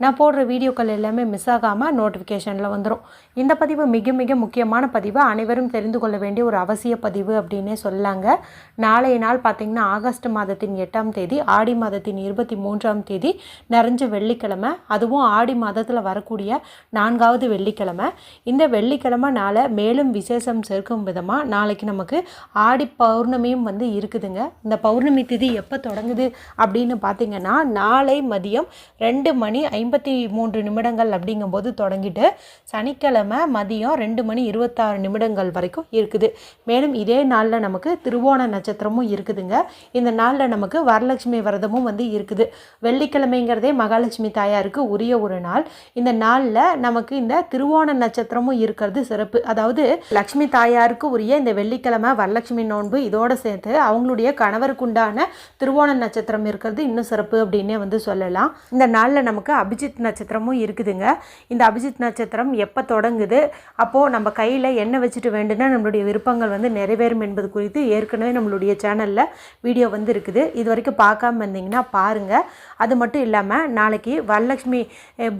நான் போடுற வீடியோக்கள் எல்லாமே மிஸ் ஆகாமல் நோட்டிஃபிகேஷனில் வந்துடும் இந்த பதிவு மிக மிக முக்கியமான பதிவு. அனைவரும் தெரிந்து கொள்ள வேண்டிய ஒரு அவசிய பதிவு அப்படின்னே சொல்லாங்க. நாளைய நாள் பார்த்திங்கன்னா ஆகஸ்ட் மாதத்தின் எட்டாம் தேதி ஆடி மாதத்தின் இருபத்தி மூன்றாம் தேதி நிறைஞ்ச வெள்ளிக்கிழமை அதுவும் ஆடி மாதத்தில் வரக்கூடிய நான்காவது வெள்ளிக்கிழமை. இந்த வெள்ளிக்கிழமை நாளை மேலும் விசேஷம் சேர்க்கும் விதமாக நாளைக்கு நமக்கு ஆடி பௌர்ணமியும் வந்து இருக்குதுங்க. இந்த பௌர்ணமி திதி எப்போ தொடங்குது அப்படின்னு பார்த்தீங்கன்னா நாளை மதியம் ரெண்டு மணி ஐ ஐம்பத்தி மூன்று நிமிடங்கள் அப்படிங்கும்போது தொடங்கிட்டு சனிக்கிழமை மதியம் ரெண்டு மணி இருபத்தாறு நிமிடங்கள் வரைக்கும் இருக்குது. மேலும் இதே நாளில் நமக்கு திருவோண நட்சத்திரமும் இருக்குதுங்க. இந்த நாளில் நமக்கு வரலட்சுமி விரதமும் வந்து இருக்குது. வெள்ளிக்கிழமைங்கிறதே மகாலட்சுமி தாயாருக்கு உரிய ஒரு நாள். இந்த நாளில் நமக்கு இந்த திருவோண நட்சத்திரமும் இருக்கிறது சிறப்பு. அதாவது லக்ஷ்மி தாயாருக்கு உரிய இந்த வெள்ளிக்கிழமை வரலட்சுமி நோன்பு இதோடு சேர்த்து அவங்களுடைய கணவருக்குண்டான திருவோண நட்சத்திரம் இருக்கிறது இன்னும் சிறப்பு அப்படின்னே வந்து சொல்லலாம். இந்த நாளில் நமக்கு அபிஜித் நட்சத்திரமும் இருக்குதுங்க. இந்த அபிஜித் நட்சத்திரம் எப்போ தொடங்குது? அப்போது நம்ம கையில் என்ன வச்சுட்டு வேண்டும்னா நம்மளுடைய விருப்பங்கள் வந்து நிறைவேறும் என்பது குறித்து ஏற்கனவே நம்மளுடைய சேனலில் வீடியோ வந்து இருக்குது இது வரைக்கும் பார்க்காம இருந்தீங்கன்னா பாருங்கள் அது மட்டும் இல்லாமல் நாளைக்கு வரலட்சுமி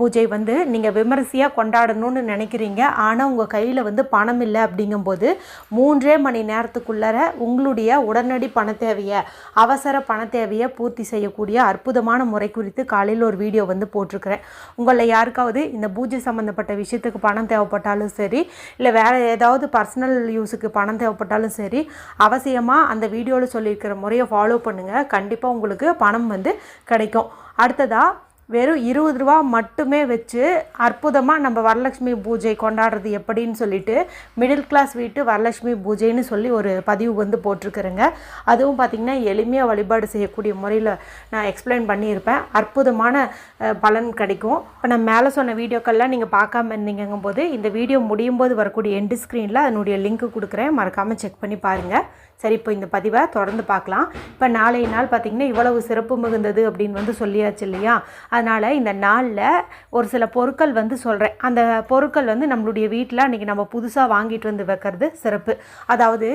பூஜை வந்து நீங்கள் விமரிசையாக கொண்டாடணும்னு நினைக்கிறீங்க. ஆனால் உங்கள் கையில் வந்து பணம் இல்லை அப்படிங்கும்போது மூன்றே மணி நேரத்துக்குள்ளார உங்களுடைய உடனடி பண தேவையை அவசர பண தேவையை பூர்த்தி செய்யக்கூடிய அற்புதமான முறை குறித்து காலையில் ஒரு வீடியோ வந்து போட்டிருக்கிறேன் உங்களில் யாருக்காவது இந்த பூஜை சம்மந்தப்பட்ட விஷயத்துக்கு பணம் தேவைப்பட்டாலும் சரி இல்லை வேறு ஏதாவது பர்சனல் யூஸுக்கு பணம் தேவைப்பட்டாலும் சரி அவசியமாக அந்த வீடியோவில் சொல்லியிருக்கிற முறையை ஃபாலோ பண்ணுங்கள் கண்டிப்பாக உங்களுக்கு பணம் வந்து கிடைக்கும். அடுத்ததாக வெறும் இருபது ரூபா மட்டுமே வச்சு அற்புதமாக நம்ம வரலட்சுமி பூஜை கொண்டாடுறது எப்படின்னு சொல்லிட்டு மிடில் கிளாஸ் வீட்டு வரலட்சுமி பூஜைன்னு சொல்லி ஒரு பதிவு வந்து போட்டிருக்கிறேங்க. அதுவும் பார்த்திங்கன்னா எளிமையாக வழிபாடு செய்யக்கூடிய முறையில் நான் எக்ஸ்பிளைன் பண்ணியிருப்பேன். அற்புதமான பலன் கிடைக்கும். இப்போ நான் மேலே சொன்ன வீடியோக்கள்லாம் நீங்கள் பார்க்காம இருந்தீங்கங்கும் போது இந்த வீடியோ முடியும் போது வரக்கூடிய எண்டு ஸ்க்ரீனில் அதனுடைய லிங்க் கொடுக்குறேன். மறக்காமல் செக் பண்ணி பாருங்கள் சரி இப்போ இந்த பதிவை தொடர்ந்து பார்க்கலாம். இப்போ நாளைய நாள் பார்த்திங்கன்னா இவ்வளவு சிறப்பு மிகுந்தது அப்படின்னு வந்து சொல்லியாச்சு இல்லையா? அதனால் இந்த நாளில் ஒரு சில பொருட்கள் வந்து சொல்கிறேன் அந்த பொருட்கள் வந்து நம்மளுடைய வீட்டில் அன்றைக்கி நம்ம புதுசாக வாங்கிட்டு வந்து வைக்கிறது சிறப்பு. அதாவது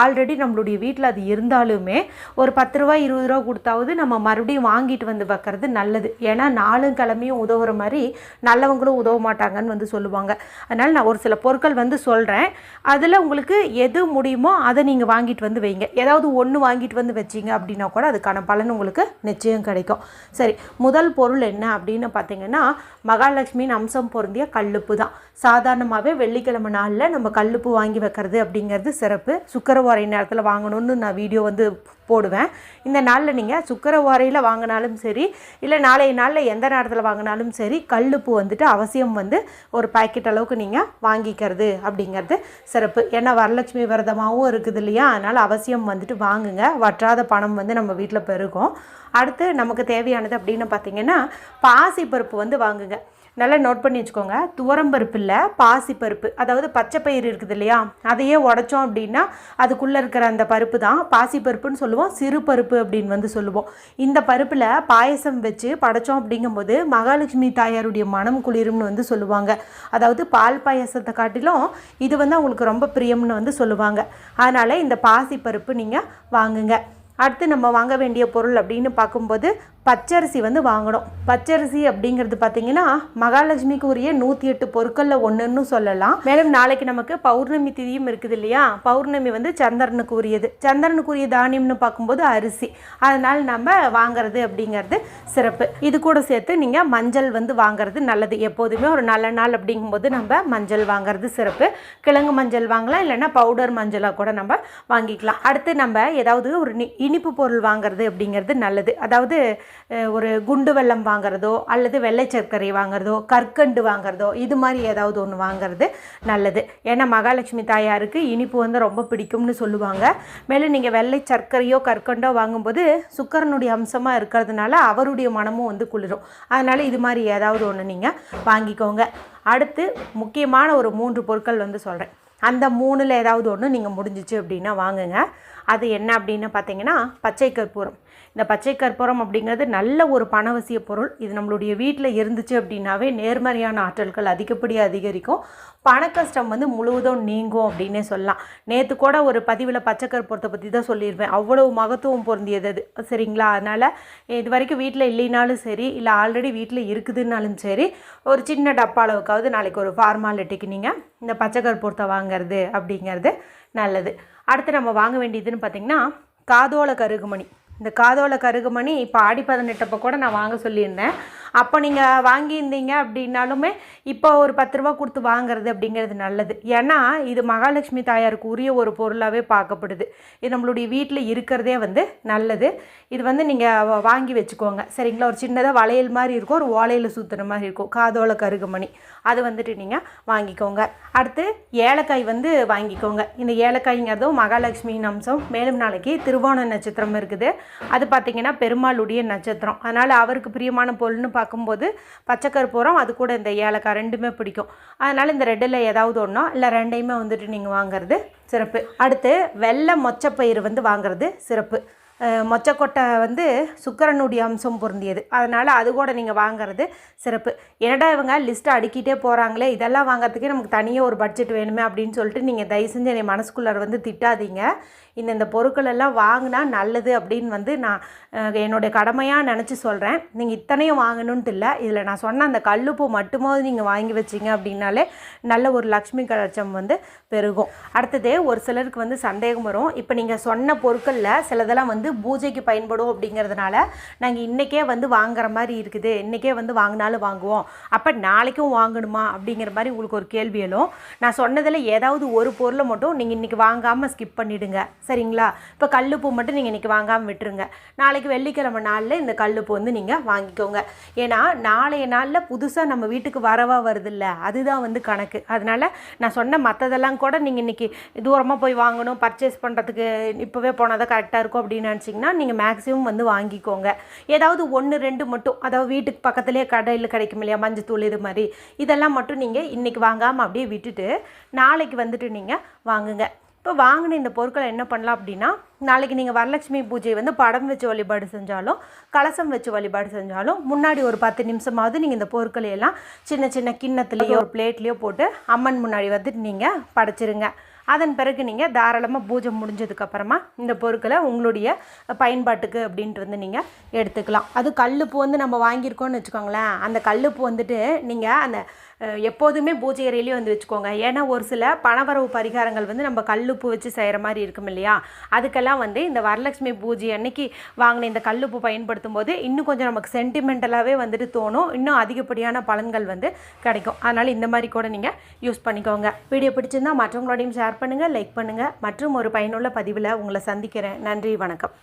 ஆல்ரெடி நம்மளுடைய வீட்டில் அது இருந்தாலுமே ஒரு பத்து ரூபா இருபது ரூபா கொடுத்தாவது நம்ம மறுபடியும் வாங்கிட்டு வந்து வைக்கிறது நல்லது. ஏன்னா நாளும் கிழமையும் உதவுற மாதிரி நல்லவங்களும் உதவ மாட்டாங்கன்னு வந்து சொல்லுவாங்க. அதனால் நான் ஒரு சில பொருட்கள் வந்து சொல்கிறேன் அதில் உங்களுக்கு எது முடியுமோ அதை நீங்கள் வாங்கிட்டு வந்து வைங்க. ஏதாவது ஒன்று வாங்கிட்டு வந்து வச்சிங்க அப்படின்னா கூட அதுக்கான பலன் உங்களுக்கு நிச்சயம் கிடைக்கும். சரி முதல் பொருள் என்ன அப்படின்னு பார்த்தீங்கன்னா மகாலட்சுமியின் அம்சம் பொருந்திய கல்லுப்பு தான். சாதாரணமாகவே வெள்ளிக்கிழமை நாளில் நம்ம கல்லுப்பு வாங்கி வைக்கிறது அப்படிங்கிறது சிறப்பு. சுக்கரவாரை நேரத்தில் வாங்கணும்னு நான் வீடியோ வந்து போடுவேன். இந்த நாளில் நீங்கள் சுக்கரவாரையில் வாங்கினாலும் சரி இல்லை நாளைய நாளில் எந்த நேரத்தில் வாங்கினாலும் சரி கல்லுப்பு வந்துட்டு அவசியம் வந்து ஒரு பாக்கெட் அளவுக்கு நீங்கள் வாங்கிக்கிறது அப்படிங்கிறது சிறப்பு. ஏன்னா வரலட்சுமி விரதமாகவும் இருக்குது இல்லையா? அதனால் அவசியம் வந்துட்டு வாங்குங்க. வற்றாத பணம் வந்து நம்ம வீட்டில் பெருகும். அடுத்து நமக்கு தேவையானது அப்படின்னு பார்த்தீங்கன்னா பாசி பருப்பு வந்து வாங்குங்க. நல்லா நோட் பண்ணி வச்சுக்கோங்க. துவரம்பருப்பு இல்லை பாசிப்பருப்பு அதாவது பச்சை பயிறு இருக்குது இல்லையா? அதையே உடைச்சோம் அப்படின்னா அதுக்குள்ளே இருக்கிற அந்த பருப்பு தான். பாசிப்பருப்புன்னு சொல்லுவோம் சிறு பருப்பு அப்படின்னு வந்து சொல்லுவோம். இந்த பருப்பில் பாயசம் வச்சு படைச்சோம் அப்படிங்கும்போது மகாலட்சுமி தாயாருடைய மனம் குளிரும்னு வந்து சொல்லுவாங்க. அதாவது பால் பாயசத்தை காட்டிலும் இது வந்து அவங்களுக்கு ரொம்ப பிரியம்னு வந்து சொல்லுவாங்க. அதனால் இந்த பாசிப்பருப்பு நீங்கள் வாங்குங்க. அடுத்து நம்ம வாங்க வேண்டிய பொருள் அப்படின்னு பார்க்கும்போது பச்சரிசி வந்து வாங்கணும். பச்சரிசி அப்படிங்கிறது பார்த்தீங்கன்னா மகாலட்சுமிக்கு உரிய நூற்றி எட்டு பொருட்களில் ஒன்றுன்னு சொல்லலாம். மேலும் நாளைக்கு நமக்கு பௌர்ணமி திதியும் இருக்குது இல்லையா? பௌர்ணமி வந்து சந்திரனுக்கு உரியது சந்திரனுக்கு உரிய தானியம்னு பார்க்கும்போது அரிசி. அதனால் நம்ம வாங்குறது அப்படிங்கிறது சிறப்பு. இது கூட சேர்த்து நீங்கள் மஞ்சள் வந்து வாங்குறது நல்லது. எப்போதுமே ஒரு நல்ல நாள் அப்படிங்கும்போது நம்ம மஞ்சள் வாங்குறது சிறப்பு. கிழங்கு மஞ்சள் வாங்கலாம் இல்லைன்னா பவுடர் மஞ்சளாக கூட நம்ம வாங்கிக்கலாம். அடுத்து நம்ம ஏதாவது ஒரு இனிப்பு பொருள் வாங்குறது அப்படிங்கிறது நல்லது. அதாவது ஒரு குண்டு வெல்லம் வாங்குறதோ அல்லது வெள்ளை சர்க்கரை வாங்குறதோ கற்கண்டு வாங்குறதோ இது மாதிரி ஏதாவது ஒன்று வாங்குறது நல்லது. ஏன்னா மகாலட்சுமி தாயாருக்கு இனிப்பு வந்து ரொம்ப பிடிக்கும்னு சொல்லுவாங்க. மேலும் நீங்கள் வெள்ளை சர்க்கரையோ கற்கண்டோ வாங்கும்போது சுக்கரனுடைய அம்சமாக இருக்கிறதுனால அவருடைய மனமும் வந்து குளிரும். அதனால் இது மாதிரி ஏதாவது ஒன்று நீங்கள் வாங்கிக்கோங்க. அடுத்து முக்கியமான ஒரு மூன்று பொருட்கள் வந்து சொல்கிறேன் அந்த மூணில் ஏதாவது ஒன்று நீங்கள் முடிஞ்சிச்சு அப்படின்னா வாங்குங்க. அது என்ன அப்படின்னு பார்த்தீங்கன்னா பச்சை கற்பூரம். இந்த பச்சை கற்பூரம் அப்படிங்கிறது நல்ல ஒரு பணவசிய பொருள். இது நம்மளுடைய வீட்டில் இருந்துச்சு அப்படின்னாவே நேர்மறையான ஆற்றல்கள் அதிகப்படியாக அதிகரிக்கும். பண கஷ்டம் வந்து முழுவதும் நீங்கும் அப்படின்னே சொல்லலாம். நேற்று கூட ஒரு பதிவில் பச்சை கற்பூரத்தை பற்றி தான் சொல்லியிருப்பேன். அவ்வளவு மகத்துவம் பொருந்தியது அது. சரிங்களா? அதனால் இது வரைக்கும் வீட்டில் இல்லைனாலும் சரி இல்லை ஆல்ரெடி வீட்டில் இருக்குதுன்னாலும் சரி ஒரு சின்ன டப்பா அளவுக்காவது நாளைக்கு ஒரு ஃபார்மாலிட்டிக்கு நீங்கள் இந்த பச்சை கற்பூரத்தை வாங்குறது அப்படிங்கிறது நல்லது. அடுத்து நம்ம வாங்க வேண்டியதுன்னு பார்த்திங்கன்னா காதோல கருகுமணி. இந்த காதோல கருகுமணி இப்போ ஆடி பதினெட்டப்போ கூட நான் வாங்க சொல்லியிருந்தேன். அப்போ நீங்கள் வாங்கியிருந்தீங்க அப்படின்னாலுமே இப்போ ஒரு பத்து ரூபா கொடுத்து வாங்குறது அப்படிங்கிறது நல்லது. ஏன்னா இது மகாலட்சுமி தாயாருக்கு உரிய ஒரு பொருளாகவே பார்க்கப்படுது. இது நம்மளுடைய வீட்டில் இருக்கிறதே வந்து நல்லது. இது வந்து நீங்கள் வாங்கி வச்சுக்கோங்க. சரிங்களா? ஒரு சின்னதாக வளையல் மாதிரி இருக்கும் ஒரு ஓலையில் சுற்றுற மாதிரி இருக்கும். காதோல கருகுமணி. அது வந்துட்டு நீங்கள் வாங்கிக்கோங்க. அடுத்து ஏலக்காய் வந்து வாங்கிக்கோங்க. இந்த ஏலக்காய்ங்கிறதும் மகாலட்சுமியின் அம்சம். மேலும் நாளைக்கு திருவோண நட்சத்திரம் இருக்குது. அது பார்த்திங்கன்னா பெருமாளுடைய நட்சத்திரம். அதனால் அவருக்கு பிரியமான பொருள்னு பார்க்கும்போது பச்சை அது கூட இந்த ஏலக்காய் ரெண்டுமே பிடிக்கும். அதனால் இந்த ரெட்டில் ஏதாவது ஒன்றோ இல்லை ரெண்டையுமே வந்துட்டு நீங்கள் வாங்குறது சிறப்பு. அடுத்து வெள்ளை மொச்சப்பயிறு வந்து வாங்குறது சிறப்பு. மொச்சக்கொட்டை வந்து சுக்கரனுடைய அம்சம் பொருந்தியது. அதனால் அது கூட நீங்கள் வாங்குறது சிறப்பு. என்னடா இவங்க லிஸ்ட்டை அடுக்கிட்டே போகிறாங்களே இதெல்லாம் வாங்குறதுக்கே நமக்கு தனியாக ஒரு பட்ஜெட் வேணுமே அப்படின்னு சொல்லிட்டு நீங்கள் தயவு செஞ்சு என்னை மனசுக்குள்ளார வந்து திட்டாதீங்க. இந்த இந்த பொருட்கள் எல்லாம் வாங்கினா நல்லது அப்படின்னு வந்து நான் என்னுடைய கடமையாக நினச்சி சொல்கிறேன் நீங்கள் இத்தனையும் வாங்கணுன்ட்டு இல்லை. இதில் நான் சொன்ன அந்த கல்லுப்பூ மட்டுமாவது நீங்கள் வாங்கி வச்சிங்க அப்படின்னாலே நல்ல ஒரு லக்ஷ்மி கலட்சம் வந்து பெருகும். அடுத்தது ஒரு சிலருக்கு வந்து சந்தேகம் வரும். இப்போ நீங்கள் சொன்ன பொருட்களில் சிலதெல்லாம் வந்து பூஜைக்கு பயன்படும் அப்படிங்கிறதுனால நாங்கள் இன்றைக்கே வந்து வாங்குற மாதிரி இருக்குது. இன்றைக்கே வந்து வாங்கினாலும் வாங்குவோம். அப்போ நாளைக்கும் வாங்கணுமா அப்படிங்கிற மாதிரி உங்களுக்கு ஒரு கேள்வி எழும். நான் சொன்னதில் ஏதாவது ஒரு பொருளை மட்டும் நீங்கள் இன்றைக்கி வாங்காமல் ஸ்கிப் பண்ணிவிடுங்க சரிங்களா? இப்போ கல்லுப்பூ மட்டும் நீங்கள் இன்றைக்கி வாங்காமல் விட்டுருங்க. நாளைக்கு வெள்ளிக்கிழமை நாளில் இந்த கல்லுப்பூ வந்து நீங்கள் வாங்கிக்கோங்க. ஏன்னா நாளைய நாளில் புதுசாக நம்ம வீட்டுக்கு வரவா வருதில்ல அதுதான் வந்து கணக்கு. அதனால் நான் சொன்ன மற்றதெல்லாம் கூட நீங்கள் இன்றைக்கி தூரமாக போய் வாங்கணும் பர்ச்சேஸ் பண்ணுறதுக்கு இப்போவே போனால் தான் கரெக்டாக இருக்கும் அப்படின்னு நினச்சிங்கன்னா நீங்கள் மேக்ஸிமம் வந்து வாங்கிக்கோங்க. ஏதாவது ஒன்று ரெண்டு மட்டும் அதாவது வீட்டுக்கு பக்கத்துலேயே கடையில் கிடைக்கும் இல்லையா மஞ்சத்தூள் இது மாதிரி இதெல்லாம் மட்டும் நீங்கள் இன்றைக்கி வாங்காமல் அப்படியே விட்டுட்டு நாளைக்கு வந்துட்டு நீங்கள் வாங்குங்க. இப்போ வாங்கின இந்த பொருட்களை என்ன பண்ணலாம் அப்படின்னா நாளைக்கு நீங்கள் வரலட்சுமி பூஜை வந்து படம் வச்சு வழிபாடு செஞ்சாலும் கலசம் வச்சு வழிபாடு செஞ்சாலும் முன்னாடி ஒரு பத்து நிமிஷமாவது நீங்கள் இந்த பொருட்களை எல்லாம் சின்ன சின்ன கிண்ணத்துலேயோ ஒரு பிளேட்லேயோ போட்டு அம்மன் முன்னாடி வந்துட்டு நீங்கள் படைச்சிருங்க. அதன் பிறகு நீங்கள் தாராளமாக பூஜை முடிஞ்சதுக்கப்புறமா இந்த பொருட்களை உங்களுடைய பயன்பாட்டுக்கு அப்படின்ட்டு வந்து நீங்கள் எடுத்துக்கலாம். அது கல்லுப்பு வந்து நம்ம வாங்கியிருக்கோம்னு வச்சுக்கோங்களேன். அந்த கல்லுப்பு வந்துட்டு நீங்கள் அந்த எப்போதுமே பூஜை அறையிலையும் வந்து வச்சுக்கோங்க. ஏன்னா ஒரு சில பணவரவு பரிகாரங்கள் வந்து நம்ம கல்லுப்பு வச்சு செய்கிற மாதிரி இருக்கும் இல்லையா? அதுக்கெல்லாம் வந்து இந்த வரலட்சுமி பூஜை அன்னைக்கு வாங்கின இந்த கல்லுப்பு பயன்படுத்தும் போது இன்னும் கொஞ்சம் நமக்கு சென்டிமெண்டலாகவே வந்துட்டு தோணும். இன்னும் அதிகப்படியான பலன்கள் வந்து கிடைக்கும். அதனால் இந்த மாதிரி கூட நீங்கள் யூஸ் பண்ணிக்கோங்க. வீடியோ பிடிச்சிருந்தா மற்றவங்களோடையும் ஷேர் பண்ணுங்கள் லைக் பண்ணுங்கள் மற்றும் ஒரு பயனுள்ள பதிவில் உங்களை சந்திக்கிறேன். நன்றி வணக்கம்.